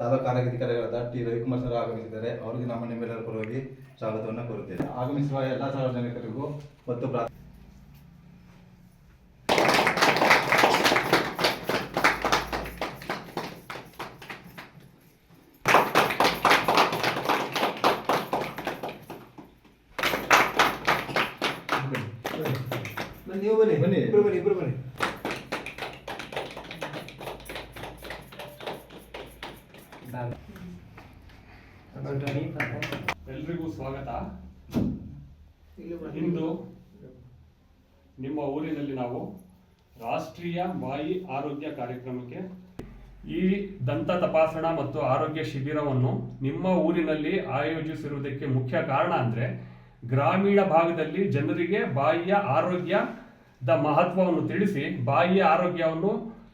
ತಾಲೂಕು ಆರೋಗ್ಯಾಧಿಕಾರಿಗಳಾದ T. Ravikumar sir ಆಗಮಿಸಿದ್ದಾರೆ. ಅವರಿಗೆ ನಮ್ಮ ನಿಮ್ಮೆಲ್ಲರ ಪರವಾಗಿ ಸ್ವಾಗತವನ್ನು ಕೋರುತ್ತೇವೆ ಆಗಮಿಸುವ ಎಲ್ಲ ಸಾರ್ವಜನಿಕರಿಗೂ ಮತ್ತು ಪ್ರಾ ನೀವು ಬನ್ನಿ ಬನ್ನಿ. ಇಬ್ಬರು ಬನ್ನಿ, ಇಬ್ರು ಬನ್ನಿ. ಎಲ್ರಿಗೂ ಸ್ವಾಗತ. ಇಂದು ನಿಮ್ಮ ಊರಿನಲ್ಲಿ ನಾವು ರಾಷ್ಟ್ರೀಯ ಬಾಯಿ ಆರೋಗ್ಯ ಕಾರ್ಯಕ್ರಮಕ್ಕೆ ಈ ದಂತ ತಪಾಸಣಾ ಮತ್ತು ಆರೋಗ್ಯ ಶಿಬಿರವನ್ನು ನಿಮ್ಮ ಊರಿನಲ್ಲಿ ಆಯೋಜಿಸಿರುವುದಕ್ಕೆ ಮುಖ್ಯ ಕಾರಣ ಅಂದ್ರೆ ಗ್ರಾಮೀಣ ಭಾಗದಲ್ಲಿ ಜನರಿಗೆ ಬಾಯಿಯ ಆರೋಗ್ಯದ ಮಹತ್ವವನ್ನು ತಿಳಿಸಿ ಬಾಯಿಯ ಆರೋಗ್ಯವನ್ನು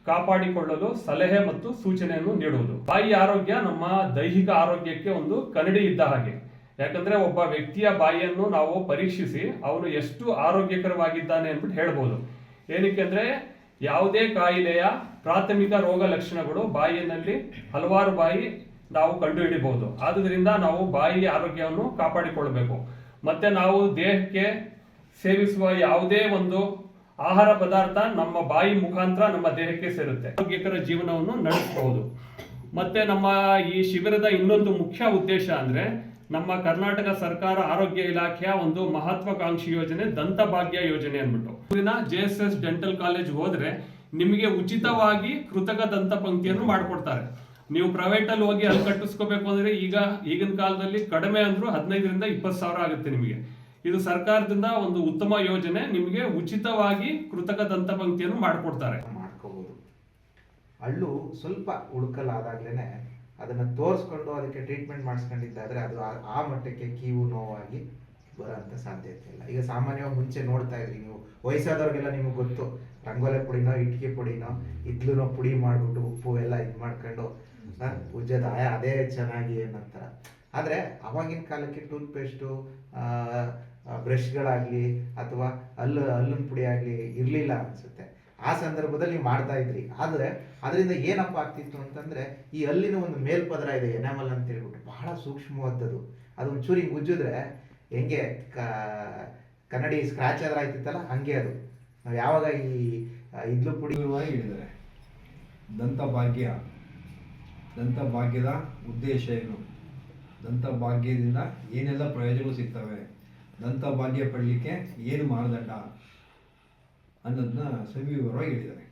ಕಾಪಾಡಿಕೊಳ್ಳಲು ಸಲಹೆ ಮತ್ತು ಸೂಚನೆಯನ್ನು ನೀಡುವುದು. ಬಾಯಿ ಆರೋಗ್ಯ ನಮ್ಮ ದೈಹಿಕ ಆರೋಗ್ಯಕ್ಕೆ ಒಂದು ಕನ್ನಡಿ ಇದ್ದ ಹಾಗೆ. ಯಾಕಂದ್ರೆ ಒಬ್ಬ ವ್ಯಕ್ತಿಯ ಬಾಯಿಯನ್ನು ನಾವು ಪರೀಕ್ಷಿಸಿ ಅವನು ಎಷ್ಟು ಆರೋಗ್ಯಕರವಾಗಿದ್ದಾನೆ ಅಂದ್ಬಿಟ್ಟು ಹೇಳ್ಬೋದು. ಏನಕ್ಕೆ ಅಂದ್ರೆ ಯಾವುದೇ ಕಾಯಿಲೆಯ ಪ್ರಾಥಮಿಕ ರೋಗ ಲಕ್ಷಣಗಳು ಬಾಯಿಯಲ್ಲಿ ಹಲವಾರು ಬಾಯಿ ನಾವು ಕಂಡುಹಿಡಿಬಹುದು. ಆದುದರಿಂದ ನಾವು ಬಾಯಿಯ ಆರೋಗ್ಯವನ್ನು ಕಾಪಾಡಿಕೊಳ್ಳಬೇಕು. ಮತ್ತೆ ನಾವು ದೇಹಕ್ಕೆ ಸೇವಿಸುವ ಯಾವುದೇ ಒಂದು ಆಹಾರ ಪದಾರ್ಥ ನಮ್ಮ ಬಾಯಿ ಮುಖಾಂತರ ನಮ್ಮ ದೇಹಕ್ಕೆ ಸೇರುತ್ತೆ. ಆರೋಗ್ಯಕರ ಜೀವನವನ್ನು ನಡೆಸಬಹುದು. ಮತ್ತೆ ನಮ್ಮ ಈ ಶಿಬಿರದ ಇನ್ನೊಂದು ಮುಖ್ಯ ಉದ್ದೇಶ ಅಂದ್ರೆ ನಮ್ಮ ಕರ್ನಾಟಕ ಸರ್ಕಾರ ಆರೋಗ್ಯ ಇಲಾಖೆಯ ಒಂದು ಮಹತ್ವಾಕಾಂಕ್ಷಿ ಯೋಜನೆ ದಂತ ಭಾಗ್ಯ ಯೋಜನೆ ಅಂದ್ಬಿಟ್ಟು. J S S dental college ಹೋದ್ರೆ ನಿಮಗೆ ಉಚಿತವಾಗಿ ಕೃತಕ ದಂತ ಪಂಕ್ತಿಯನ್ನು ಮಾಡಿಕೊಡ್ತಾರೆ. ನೀವು ಪ್ರೈವೇಟ್ ಅಲ್ಲಿ ಹೋಗಿ ಅಲ್ಲಿ ಕಟ್ಟಿಸ್ಕೋಬೇಕು ಅಂದ್ರೆ ಈಗ ಈಗಿನ ಕಾಲದಲ್ಲಿ ಕಡಿಮೆ ಅಂದ್ರೂ ಹದಿನೈದರಿಂದ ಇಪ್ಪತ್ತು ಸಾವಿರ ಆಗುತ್ತೆ ನಿಮಗೆ. ಇದು ಸರ್ಕಾರದಿಂದ ಒಂದು ಉತ್ತಮ ಯೋಜನೆ, ನಿಮಗೆ ಉಚಿತವಾಗಿ ಕೃತಕ ದಂತ ಪಂಕ್ತಿಯನ್ನು ಮಾಡಿಕೊಡ್ತಾರೆ. ಮಾಡ್ಕೋಬಹುದು ಹಳ್ಳು ಸ್ವಲ್ಪ ಉಳ್ಕಲಾದಾಗ್ಲೇನೆ ಅದನ್ನ ತೋರಿಸ್ಕೊಂಡು ಅದಕ್ಕೆ ಟ್ರೀಟ್ಮೆಂಟ್ ಮಾಡಿಸ್ಕೊಂಡಿದ್ದಾದ್ರೆ ಅದು ಆ- ಮಟ್ಟಕ್ಕೆ ಕೀವು ನೋವಾಗಿ ಬರೋಂಥ ಸಾಧ್ಯತೆ ಇಲ್ಲ. ಈಗ ಸಾಮಾನ್ಯವಾಗಿ ಮುಂಚೆ ನೋಡ್ತಾ ಇದ್ರಿ ನೀವು. ವಯಸ್ಸಾದವ್ರಿಗೆಲ್ಲ ನಿಮಗೆ ಗೊತ್ತು. ರಂಗೋಲೆ ಪುಡಿನೋ, ಇಟ್ಕೆ ಪುಡಿನೋ, ಇದ್ಲುನೋ ಪುಡಿ ಮಾಡಿಬಿಟ್ಟು ಉಪ್ಪು ಎಲ್ಲ ಇದು ಮಾಡ್ಕೊಂಡು ಉಜ್ಜದ ಅದೇ ಚೆನ್ನಾಗಿ ಏನಂತಾರ. ಆದರೆ ಅವಾಗಿನ ಕಾಲಕ್ಕೆ ಟೂತ್ ಪೇಸ್ಟು ಬ್ರಷ್ಗಳಾಗಲಿ ಅಥವಾ ಹಲ್ಲು ಹಲ್ಲಿನ ಪುಡಿ ಆಗಲಿ ಇರಲಿಲ್ಲ ಅನಿಸುತ್ತೆ. ಆ ಸಂದರ್ಭದಲ್ಲಿ ಮಾಡ್ತಾ ಇದ್ರಿ. ಆದರೆ ಅದರಿಂದ ಏನಪ್ಪ ಆಗ್ತಿತ್ತು ಅಂತಂದರೆ ಈ ಅಲ್ಲಿನ ಒಂದು ಮೇಲ್ಪದರ ಇದೆ ಎನಾಮಲ್ ಅಂತ ಹೇಳ್ಬಿಟ್ಟು ಬಹಳ ಸೂಕ್ಷ್ಮವಾದದ್ದು. ಅದು ಹಿಂಗೆ ಉಜ್ಜಿದ್ರೆ ಹೆಂಗೆ ಕನ್ನಡಿ ಸ್ಕ್ರಾಚ್ ಆದ್ರೆ ಆಯ್ತಿತ್ತಲ್ಲ, ಹಂಗೆ ಅದು. ನಾವು ಯಾವಾಗ ಈ ಇದ್ಲು ಪುಡಿ ಹೇಳಿದರೆ ದಂತ ಭಾಗ್ಯ ದಂತ ಭಾಗ್ಯದ ಉದ್ದೇಶ ಏನು? ದಂತ ಭಾಗ್ಯದಿಂದ ಏನೆಲ್ಲ ಪ್ರಯೋಜನಗಳು ಸಿಗ್ತವೆ? ದಂತ ಭಾಗ್ಯ ಪಡಲಿಕ್ಕೆ ಏನು ಮಾನದಂಡ? ಅನ್ನೋದನ್ನ ಸವಿವರವಾಗಿ ಹೇಳಿದ್ದಾರೆ.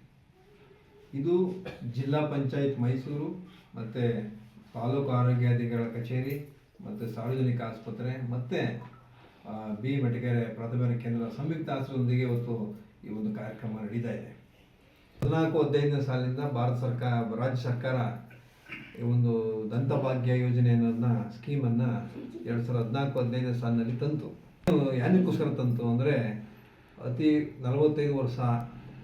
ಇದು ಜಿಲ್ಲಾ ಪಂಚಾಯತ್ ಮೈಸೂರು ಮತ್ತು ತಾಲೂಕು ಆರೋಗ್ಯಾಧಿಕಾರಿಗಳ ಕಚೇರಿ ಮತ್ತು ಸಾರ್ವಜನಿಕ ಆಸ್ಪತ್ರೆ ಮತ್ತು ಬಿ ಮಟಿಕೆರೆ ಪ್ರಾಥಮಿಕ ಕೇಂದ್ರ ಸಂಯುಕ್ತ ಆಸ್ಪತ್ರೆಯೊಂದಿಗೆ ಇವತ್ತು ಈ ಒಂದು ಕಾರ್ಯಕ್ರಮ ನಡೀತಾ ಇದೆ. ಹದಿನಾಲ್ಕು ಹದಿನೈದನೇ ಸಾಲಿನಿಂದ ಭಾರತ ಸರ್ಕಾರ, ರಾಜ್ಯ ಸರ್ಕಾರ ಒಂದು ದಂತಭಾಗ್ಯ ಯೋಜನೆ ಅನ್ನೋದನ್ನ ಸ್ಕೀಮನ್ನು ಎರಡು ಸಾವಿರದ ಹದಿನಾಲ್ಕು, ಹದಿನೈದನೇ ಸಾಲಿನಲ್ಲಿ ತಂತು. ಯಾನಕ್ಕೋಸ್ಕರ ತಂತು ಅಂದರೆ, ಅತಿ ನಲವತ್ತೈದು ವರ್ಷ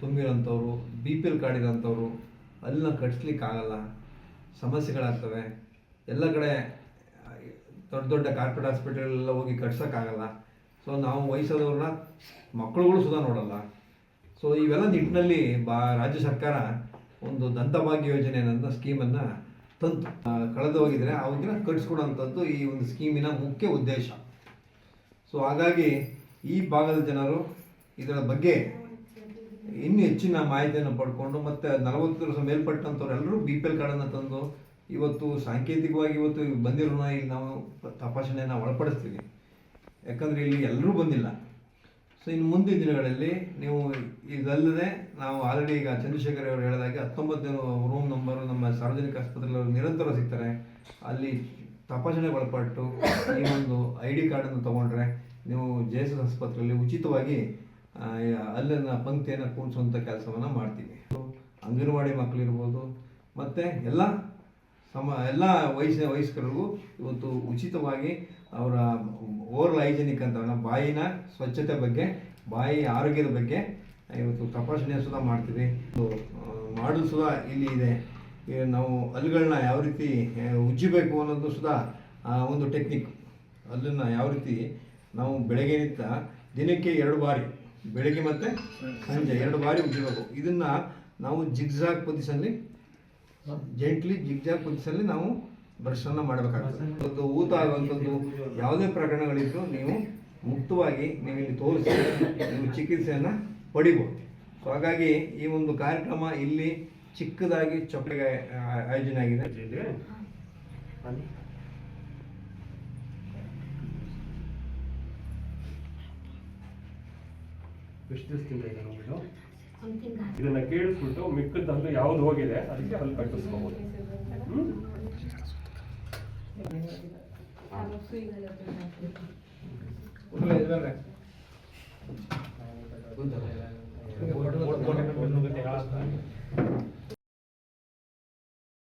ತುಂಬಿರೋಂಥವ್ರು ಬಿ ಪಿ ಎಲ್ ಕಾರ್ಡ್ ಇರೋಂಥವ್ರು ಅಲ್ಲಿನ ಕಟ್ಸ್ಲಿಕ್ಕಾಗಲ್ಲ, ಸಮಸ್ಯೆಗಳಾಗ್ತವೆ. ಎಲ್ಲ ಕಡೆ, ದೊಡ್ಡ ದೊಡ್ಡ ಕಾರ್ಪೊರೇಟ್ ಹಾಸ್ಪಿಟಲ್ ಹೋಗಿ ಕಟ್ಸೋಕ್ಕಾಗಲ್ಲ. ಸೊ ನಾವು ವಯಸ್ಸಾದವ್ರನ್ನ ಮಕ್ಕಳುಗಳು ಸುಧಾ ನೋಡಲ್ಲ. ಸೊ ಇವೆಲ್ಲ ನಿಟ್ಟಿನಲ್ಲಿ ಬಾ, ರಾಜ್ಯ ಸರ್ಕಾರ ಒಂದು ದಂತಭಾಗ್ಯ ಯೋಜನೆ ಅನ್ನೋ ಸ್ಕೀಮನ್ನು ತಂತು ಕಳೆದು ಹೋಗಿದ್ರೆ ಅವನ್ನ ಕಟ್ಸ್ಕೊಡೋಂಥದ್ದು ಈ ಒಂದು ಸ್ಕೀಮಿನ ಮುಖ್ಯ ಉದ್ದೇಶ. ಸೊ ಹಾಗಾಗಿ ಈ ಭಾಗದ ಜನರು ಇದರ ಬಗ್ಗೆ ಇನ್ನೂ ಹೆಚ್ಚಿನ ಮಾಹಿತಿಯನ್ನು ಪಡ್ಕೊಂಡು ಮತ್ತು ನಲವತ್ತು ವರ್ಷ ಮೇಲ್ಪಟ್ಟಂಥವ್ರು ಎಲ್ಲರೂ ಬಿ ಪಿ ಎಲ್ ಕಾರ್ಡನ್ನು ತಂದು ಇವತ್ತು ಸಾಂಕೇತಿಕವಾಗಿ ಇವತ್ತು ಬಂದಿರೋನ ಇಲ್ಲಿ ನಾವು ತಪಾಸಣೆಯನ್ನು ಒಳಪಡಿಸ್ತೀವಿ. ಯಾಕಂದರೆ ಇಲ್ಲಿ ಎಲ್ಲರೂ ಬಂದಿಲ್ಲ. ಸೊ ಇನ್ನು ಮುಂದಿನ ದಿನಗಳಲ್ಲಿ ನೀವು ಇದಲ್ಲದೆ ನಾವು ಆಲ್ರೆಡಿ ಈಗ ಚಂದ್ರಶೇಖರ್ ಅವರು ಹೇಳಿದಾಗೆ ಹತ್ತೊಂಬತ್ತು ರೂಮ್ ನಂಬರು ನಮ್ಮ ಸಾರ್ವಜನಿಕ ಆಸ್ಪತ್ರೆಯಲ್ಲಿ ನಿರಂತರ ಸಿಗ್ತಾರೆ. ಅಲ್ಲಿ ತಪಾಸಣೆ ಒಳಪಟ್ಟು ಈ ಒಂದು ಐ ಡಿ ಕಾರ್ಡನ್ನು ತೊಗೊಂಡ್ರೆ ನೀವು ಜೆ ಎಸ್ ಎಸ್ ಆಸ್ಪತ್ರೆಯಲ್ಲಿ ಉಚಿತವಾಗಿ ಅಲ್ಲಿನ ಪಂಕ್ತಿಯನ್ನು ಕೂಡಿಸುವಂಥ ಕೆಲಸವನ್ನು ಮಾಡ್ತೀವಿ. ಅಂಗನವಾಡಿ ಮಕ್ಕಳಿರ್ಬೋದು ಮತ್ತು ಎಲ್ಲ ಸಮ, ಎಲ್ಲ ವಯಸ್ಸಿನ ವಯಸ್ಕರಿಗೂ ಇವತ್ತು ಉಚಿತವಾಗಿ ಅವರ ಓರಲ್ ಹೈಜಿನಿಕ್ ಅಂತ ಬಾಯಿನ ಸ್ವಚ್ಛತೆ ಬಗ್ಗೆ, ಬಾಯಿ ಆರೋಗ್ಯದ ಬಗ್ಗೆ ಇವತ್ತು ತಪಾಸಣೆ ಸುಧಾ ಮಾಡ್ತೀವಿ. ಮಾಡಲು ಸುಧಾ ಇಲ್ಲಿ ಇದೆ. ನಾವು ಹಲ್ಲುಗಳನ್ನ ಯಾವ ರೀತಿ ಉಜ್ಜಬೇಕು ಅನ್ನೋದು ಸುಧಾ ಒಂದು ಟೆಕ್ನಿಕ್. ಅಲ್ಲನ್ನು ಯಾವ ರೀತಿ ನಾವು ಬೆಳಗ್ಗೆನಿಂದ ದಿನಕ್ಕೆ ಎರಡು ಬಾರಿ, ಬೆಳಗ್ಗೆ ಮತ್ತು ಸಂಜೆ ಎರಡು ಬಾರಿ ಉಜ್ಜಬೇಕು. ಇದನ್ನು ನಾವು ಜಿಗ್ಜಾಗ್ ಪೊಸಿಷನ್ಲಿ ಜೆಂಟ್ಲಿ ಜಿಗ್ಜಾಗ್ ಪೊಸಿಷನಲ್ಲಿ ನಾವು ಬ್ರಷನ್ನು ಮಾಡಬೇಕಾಗ್ತದೆ. ಊತ ಆಗುವಂಥದ್ದು ಯಾವುದೇ ಪ್ರಕರಣಗಳಿದ್ರು ನೀವು ಮುಕ್ತವಾಗಿ ನೀವು ಇಲ್ಲಿ ತೋರಿಸಿ, ನೀವು ಚಿಕಿತ್ಸೆಯನ್ನು ಪಡಿಬೋದು. ಸೊ ಹಾಗಾಗಿ ಈ ಒಂದು ಕಾರ್ಯಕ್ರಮ ಇಲ್ಲಿ ಚಿಕ್ಕದಾಗಿ ಚಪ್ಪಳಿಗೆ ಆಯೋಜನೆ ಆಗಿದೆ. ಇದನ್ನ ಕೇಳಿಸ್ಬಿಟ್ಟು ಮಿಕ್ಕದ್ದಂದು ಯಾವ್ದು ಹೋಗಿದೆ ಅದಕ್ಕೆ ಅಲ್ಲಿ ಕಟ್ಟಿಸ್ಕೋಬಹುದು ಹ್ಮ್.